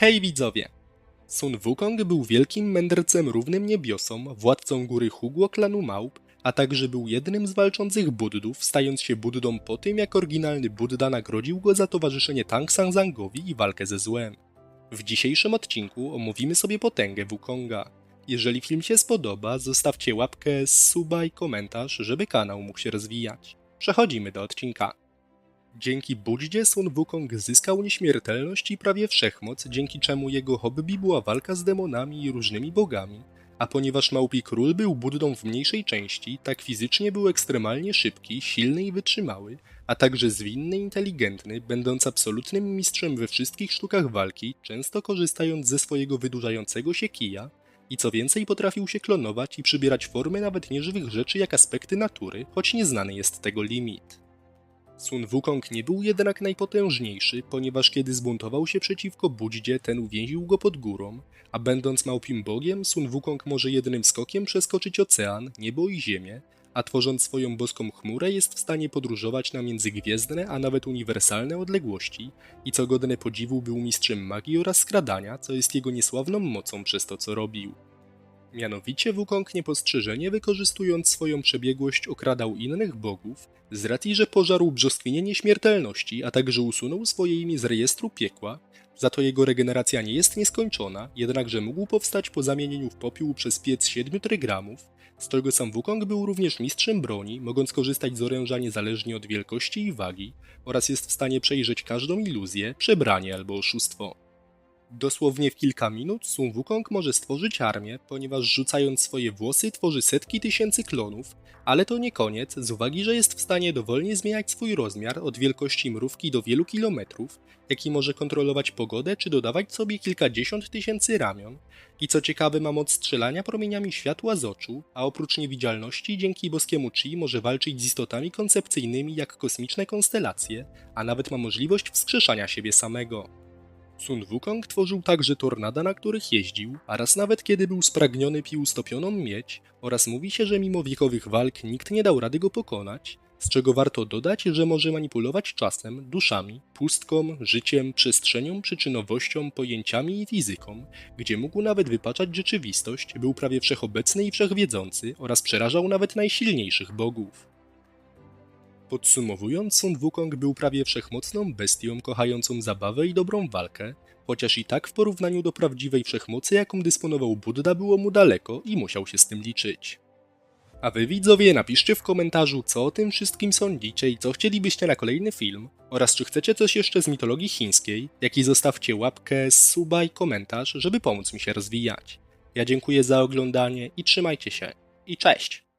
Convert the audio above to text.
Hej widzowie! Sun Wukong był wielkim mędrcem równym niebiosom, władcą góry Hugło klanu Małp, a także był jednym z walczących Buddów, stając się Buddą po tym, jak oryginalny Buddha nagrodził go za towarzyszenie Tang San Zangowi i walkę ze złem. W dzisiejszym odcinku omówimy sobie potęgę Wukonga. Jeżeli film się spodoba, zostawcie łapkę, suba i komentarz, żeby kanał mógł się rozwijać. Przechodzimy do odcinka. Dzięki Buddzie Sun Wukong zyskał nieśmiertelność i prawie wszechmoc, dzięki czemu jego hobby była walka z demonami i różnymi bogami. A ponieważ Małpi Król był Buddą w mniejszej części, tak fizycznie był ekstremalnie szybki, silny i wytrzymały, a także zwinny i inteligentny, będąc absolutnym mistrzem we wszystkich sztukach walki, często korzystając ze swojego wydłużającego się kija, i co więcej potrafił się klonować i przybierać formy nawet nieżywych rzeczy jak aspekty natury, choć nieznany jest tego limit. Sun Wukong nie był jednak najpotężniejszy, ponieważ kiedy zbuntował się przeciwko Buddzie, ten uwięził go pod górą, a będąc małpim bogiem, Sun Wukong może jednym skokiem przeskoczyć ocean, niebo i ziemię, a tworząc swoją boską chmurę jest w stanie podróżować na międzygwiezdne, a nawet uniwersalne odległości i co godne podziwu był mistrzem magii oraz skradania, co jest jego niesławną mocą przez to co robił. Mianowicie Wukong niepostrzeżenie wykorzystując swoją przebiegłość okradał innych bogów, z racji, że pożarł brzoskwinię nieśmiertelności, a także usunął swoje imię z rejestru piekła, za to jego regeneracja nie jest nieskończona, jednakże mógł powstać po zamienieniu w popiół przez piec 7 trygramów, z czego sam Wukong był również mistrzem broni, mogąc korzystać z oręża niezależnie od wielkości i wagi, oraz jest w stanie przejrzeć każdą iluzję, przebranie albo oszustwo. Dosłownie w kilka minut Sun Wukong może stworzyć armię, ponieważ rzucając swoje włosy tworzy setki tysięcy klonów, ale to nie koniec, z uwagi, że jest w stanie dowolnie zmieniać swój rozmiar od wielkości mrówki do wielu kilometrów, jak i może kontrolować pogodę czy dodawać sobie kilkadziesiąt tysięcy ramion. I co ciekawe ma moc strzelania promieniami światła z oczu, a oprócz niewidzialności dzięki boskiemu Chi może walczyć z istotami koncepcyjnymi jak kosmiczne konstelacje, a nawet ma możliwość wskrzeszania siebie samego. Sun Wukong tworzył także tornada, na których jeździł, a raz nawet kiedy był spragniony pił stopioną miedź oraz mówi się, że mimo wiekowych walk nikt nie dał rady go pokonać, z czego warto dodać, że może manipulować czasem, duszami, pustką, życiem, przestrzenią, przyczynowością, pojęciami i fizyką, gdzie mógł nawet wypaczać rzeczywistość, był prawie wszechobecny i wszechwiedzący oraz przerażał nawet najsilniejszych bogów. Podsumowując, Sun Wukong był prawie wszechmocną bestią kochającą zabawę i dobrą walkę, chociaż i tak w porównaniu do prawdziwej wszechmocy, jaką dysponował Buddha, było mu daleko i musiał się z tym liczyć. A wy widzowie napiszcie w komentarzu, co o tym wszystkim sądzicie i co chcielibyście na kolejny film, oraz czy chcecie coś jeszcze z mitologii chińskiej, jak i zostawcie łapkę, suba i komentarz, żeby pomóc mi się rozwijać. Ja dziękuję za oglądanie i trzymajcie się. I cześć!